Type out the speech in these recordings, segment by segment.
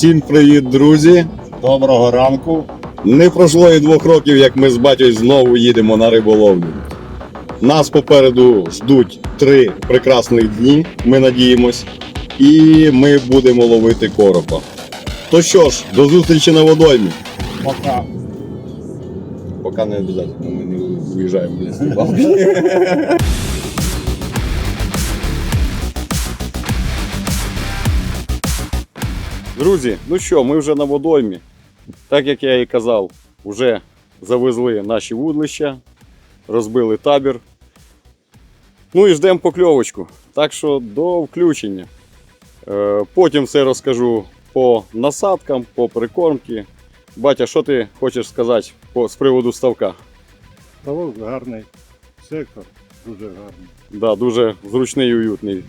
Всім привіт, друзі! Доброго ранку. Не пройшло і двох років, як ми з батьком знову їдемо на риболовлю. Нас попереду ждуть три прекрасних дні, ми надіємось, і ми будемо ловити коропа. То що ж, до зустрічі на водоймі. Пока. Поки не обов'язково, ми не виїжджаємо в ліс Друзі, ну що, ми вже на водоймі. Так як я і казав, вже завезли наші вудлища, розбили табір. Ну і ждемо покльовочку. Так що до включення. Е, Потім все розкажу по насадкам, по прикормці. Батя, що ти хочеш сказати по, з приводу ставка? Ставок гарний. Сектор дуже гарний. Да, дуже зручний і уютний.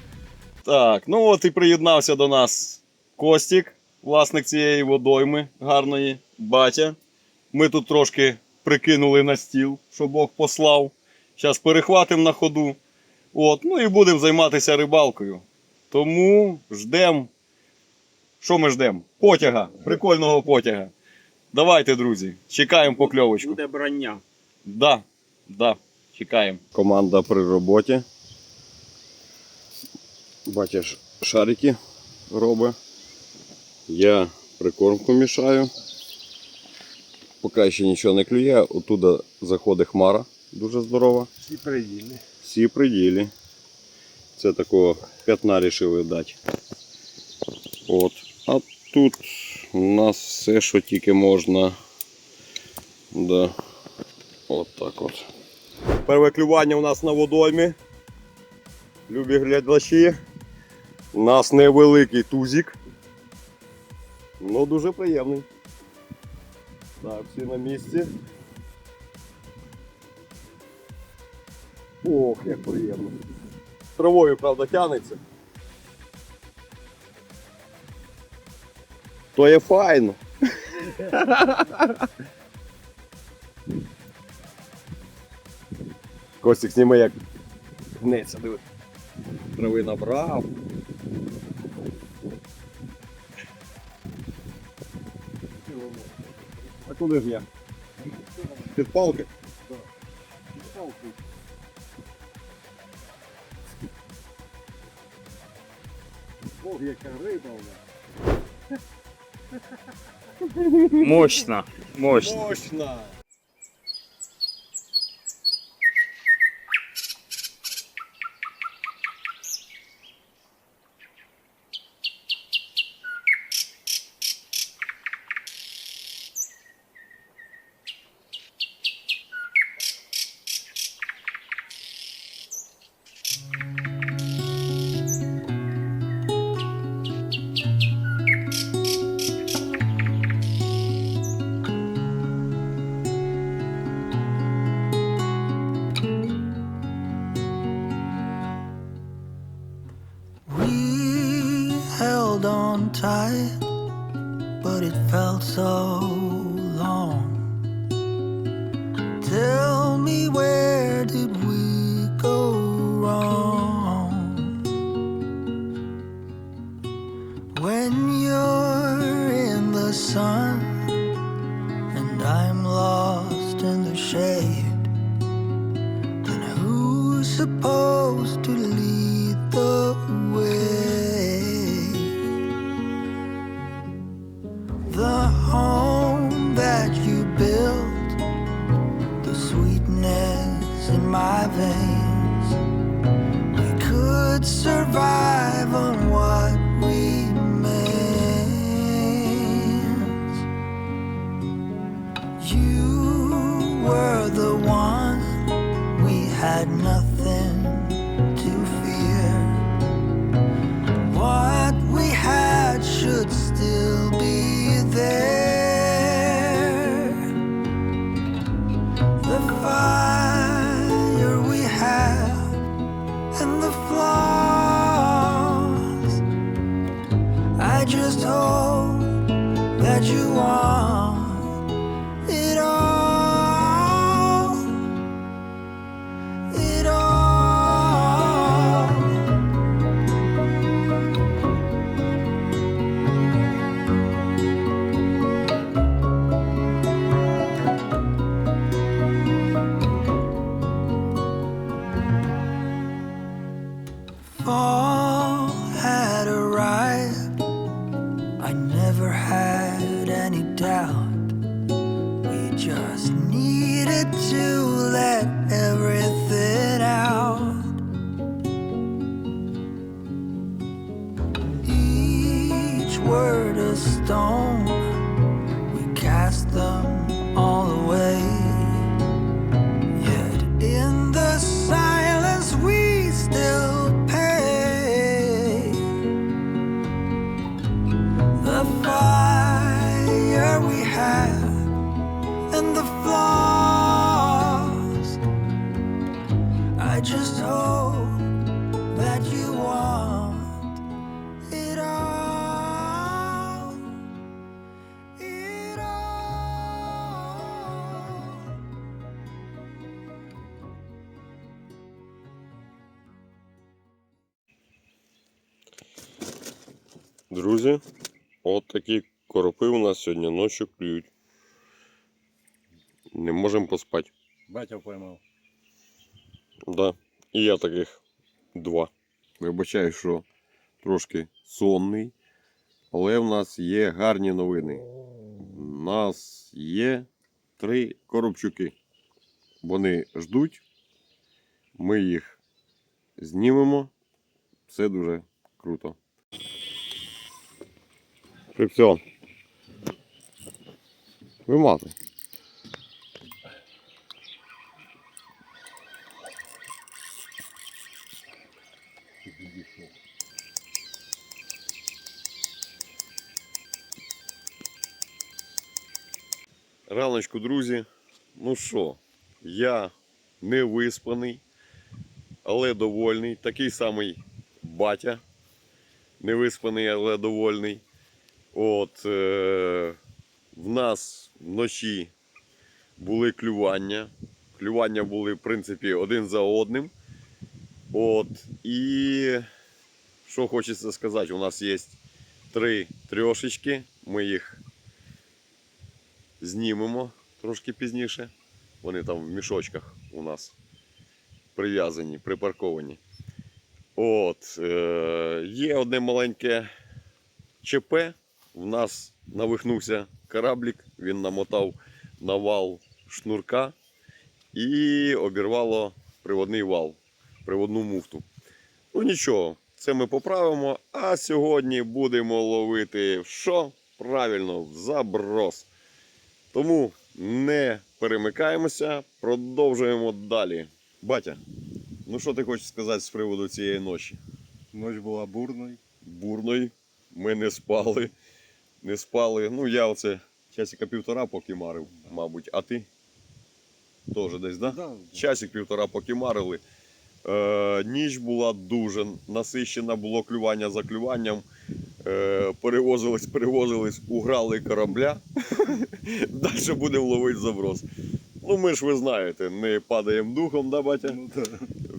Так, ну от і приєднався до нас Костік, власник цієї водойми гарної, батя. Ми тут трошки прикинули на стіл, що Бог послав. Зараз перехватимо на ходу. От, ну і будемо займатися рибалкою. Тому ждемо. Що ми ждемо? Потяга, прикольного потяга. Давайте, друзі, чекаємо покльовочку. Буде брання. Да, да, чекаємо. Команда при роботі. Бачиш, шарики робить. Я прикормку мішаю. Поки ще нічого не клює, отуда заходить хмара дуже здорова. Всі приїли. Всі при ділі. Це такого п'ятна рішили дати. От. А тут у нас все, що тільки можна. Да. От так от. Перше клювання у нас на водоймі. Любі глядачі. У нас невеликий тузик. Ну дуже приємний. Так, всі на місці. Ох, як приємно. Травою, правда, тянеться. То є файно. Костик зніми як гнеться, диви. Трави набрав. А куди ж я? Під палки? Бог, яка риба у нас. Мощно. Мощно. Мощно! But it felt so long. Tell me, where did we go wrong? When you're in the sun and I'm lost in the shade, then who's supposed right. I never had any doubt. We just needed to. Друзі, от такі коропи у нас сьогодні ночі клюють. Не можемо поспати. Батя поймав. Да. І я таких два. Вибачаю, що трошки сонний, але в нас є гарні новини. У нас є три коробчуки. Вони ждуть. Ми їх знімемо. Все дуже круто. Фрикціон. Вимати. Раночку, друзі. Ну що, я не виспаний, але довольний. Такий самий батя. Не виспаний, але довольний. От е- в нас вночі були клювання. Клювання були, в принципі, один за одним. От, і що хочеться сказати, у нас є три трьошечки. Ми їх знімемо трошки пізніше. Вони там в мішочках у нас прив'язані, припарковані. От, е, є одне маленьке ЧП. В нас навихнувся кораблік, він намотав на вал шнурка і обірвало приводний вал, приводну муфту. Ну нічого, це ми поправимо. А сьогодні будемо ловити в що? Правильно, в заброс. Тому не перемикаємося, продовжуємо далі. Батя, ну що ти хочеш сказати з приводу цієї ночі? Ніч була бурною. Бурної. Ми не спали. Не спали. Ну, я оце часика півтора поки марив, мабуть. А ти? Теж десь, так? Да? Да, Часик півтора поки марили. Е, ніч була дуже насищена, було клювання за клюванням. Е, перевозились, перевозились, уграли корабля. Далі будемо ловити заброс. Ну, ми ж ви знаєте, не падаємо духом, да, батя? ну, да.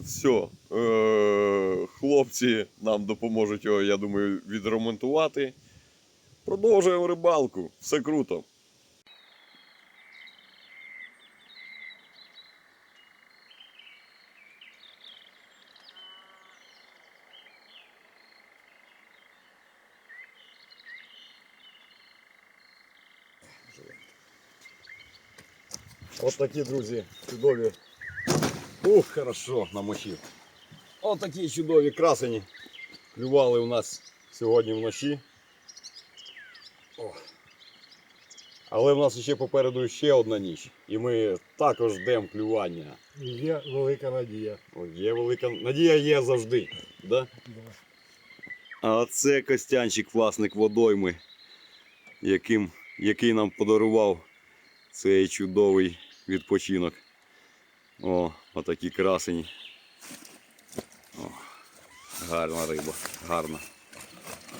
Все. Е, хлопці нам допоможуть його, я думаю, відремонтувати. Продовжуємо рибалку. Все круто. От такі, друзі, чудові. Ух, хорошо, намочив. От такі чудові красені клювали у нас сьогодні вночі. Але в нас ще попереду ще одна ніч. І ми також ждемо клювання. І Є велика надія. О, є велика надія є завжди. Да? А це Костянчик, власник водойми, яким, який нам подарував цей чудовий відпочинок. О, отакі красені. О, гарна риба, гарна.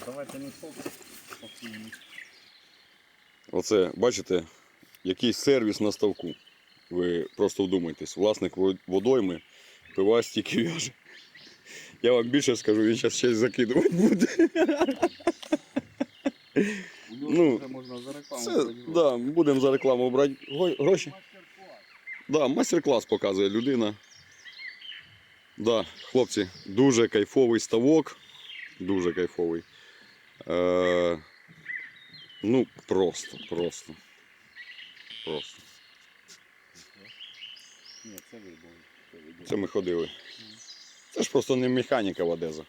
Давайте не фокус. Оце, бачите, який сервіс на ставку. Ви просто вдумайтесь, власник водойми пива стільки в'яже. Я вам більше скажу, він зараз щось закидувати буде. Ну, Вже можна за рекламу. Це, да, будемо за рекламу брати гроші. Да, майстер-клас показує людина. Да, хлопці, дуже кайфовий ставок. Дуже кайфовий. Е, ну, просто, просто. Просто. Ні, це ви. Це ми ходили. Це ж просто не механіка в Одеза.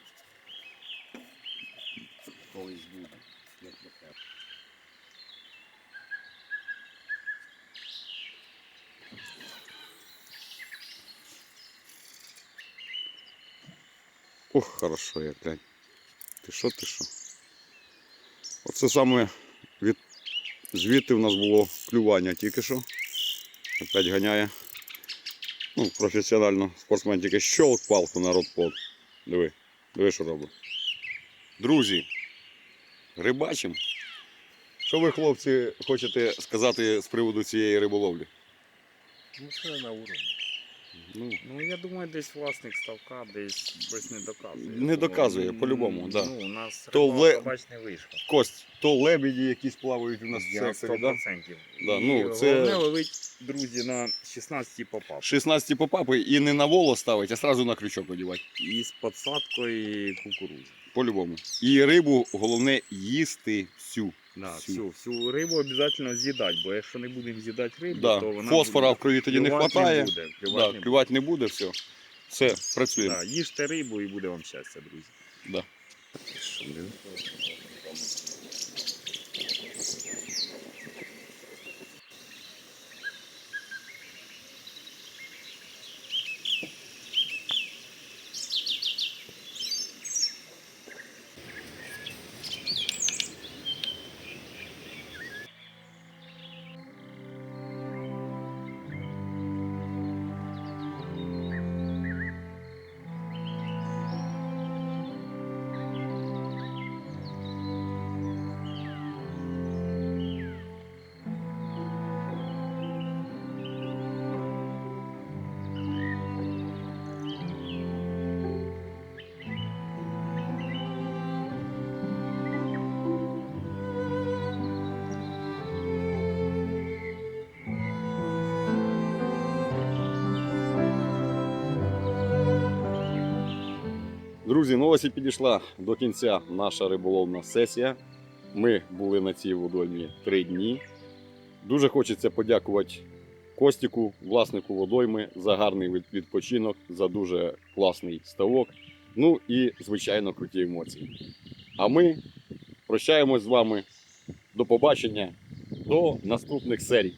Колись буде. Ох, хорошо, як глянь. Ти що, ти що? Оце саме від... звідти в нас було клювання тільки що. Опять ганяє. Ну, професіонально спортсмен тільки щолк палку на рот-под. Диви, диви, що робить. Друзі, рибачимо. Що ви, хлопці, хочете сказати з приводу цієї риболовлі? Ну все на уровні. Ну, Ну я думаю, десь власник ставка десь щось не доказує. Не доказує, по-любому, да. Ну, у нас То риба, ле- бач, не вийшла. Кость, то лебеді якісь плавають у нас в Я секторі, да? 100%. Да, І ну, це- Головне ловить, друзі, на 16 попав. 16 попапи і не на воло ставить, а сразу на крючок одівати. І з подсадкою кукурудзи. По-любому. І рибу головне їсти всю. Да, Всю. всю. всю рибу обов'язково з'їдати, бо якщо не будемо з'їдати рибу, Да. то вона Фосфора буде... в крові тоді не вистачає. Да, клювати не клювати не буде, все. Все, працюємо. Да, їжте рибу і буде вам щастя, друзі. Да. Друзі, ну ось і підійшла до кінця наша риболовна сесія. Ми були на цій водоймі три дні. Дуже хочеться подякувати Костіку, власнику водойми, за гарний відпочинок, за дуже класний ставок. Ну і, звичайно, круті емоції. А ми прощаємось з вами. До побачення, до наступних серій.